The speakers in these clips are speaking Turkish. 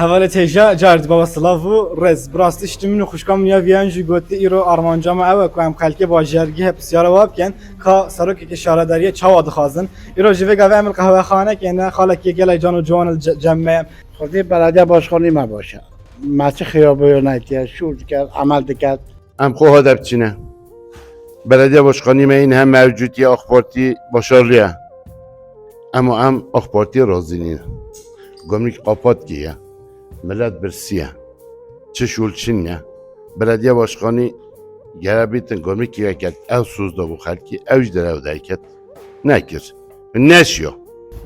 هەوەە تێژە جاردبەوە سلااف و ڕێز براستیشتی من و خوشکم نیە ڤیانجی گوتی ئیرۆ ئارمانجامە ئەوە کوم خەلکی باژێرگی هە پرسیارەوە بکەن کا سەرۆکێکی شارەداریە چاوا دخوازن ئیرۆ ژێگاوێ من قەوەخانەکەێنە خاڵکی گەلای جان و جوان جەمێ خودی بەلادیا باشخۆنی مە باشە ماچە خیابە نایتە شور کرد ئەمال دکات ئەم خۆها دەبچینە بەلادیا باشخۆنیمە این هەم مەوجوتی ئۆخپۆرتی باشۆلیە ئەمە ئەم ئۆخپۆرتی ڕۆزینینە گۆمنیک قاپات Millet birsiye. Çiş ulçin ya. Belediye başkanı gelebitin gömrük ki eket ev suzda bu halki evcder ev derket. Ne kir? Ne şiyor?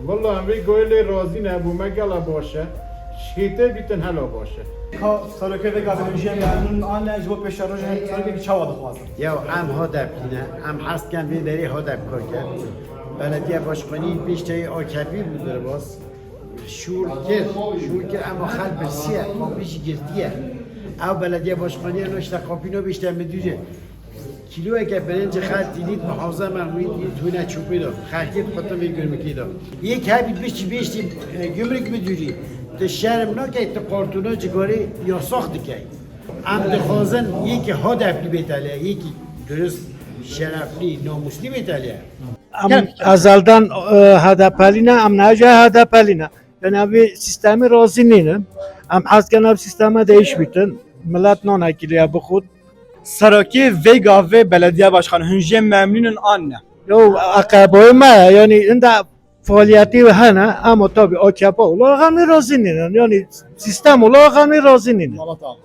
والله هم گویل رازی نبو مگلا باشه شیطه بیتن هلا باشه ka sarok ve gav önce memnun anne jbo peşaro sarok ke çawa dixazin یا ام هدف اینه ام هست کن وی داری هدف کار کرد بلدیه باشقانی بیشتری آکبی بودره باز شور کرد شور کرد اما خل برسیه قاپیش گردیه او بلدیه باشقانی نوشته قاپینو بیشتر مدوره کیلو اگه برنج خل دیدید محافظه مرموی دیدید تونه چوبی داد خرکت خودتا می گرمکی داد یک هبی بیشتی بیشتی گمرک بدوری ده شرم نکه تو قارتونا جگاری یا ساخت که ام دخوازن یکی هدفلی بیتالیه یکی درست şerefli, namuslu بیتالیه Am azaldan e, HDP'line am naca HDP'line. Bir sistemi razı değilim. Am hasken ab sisteme değiş bitin. Millet non akiliye bu khud. sarokê vê gavê belediye başkanı hünjê memnunun anne Yo akaboy ma yani inda faaliyeti ve hana ama tabi o çapa olarak razı değilim. Yani sistem olarak razı değilim. Allah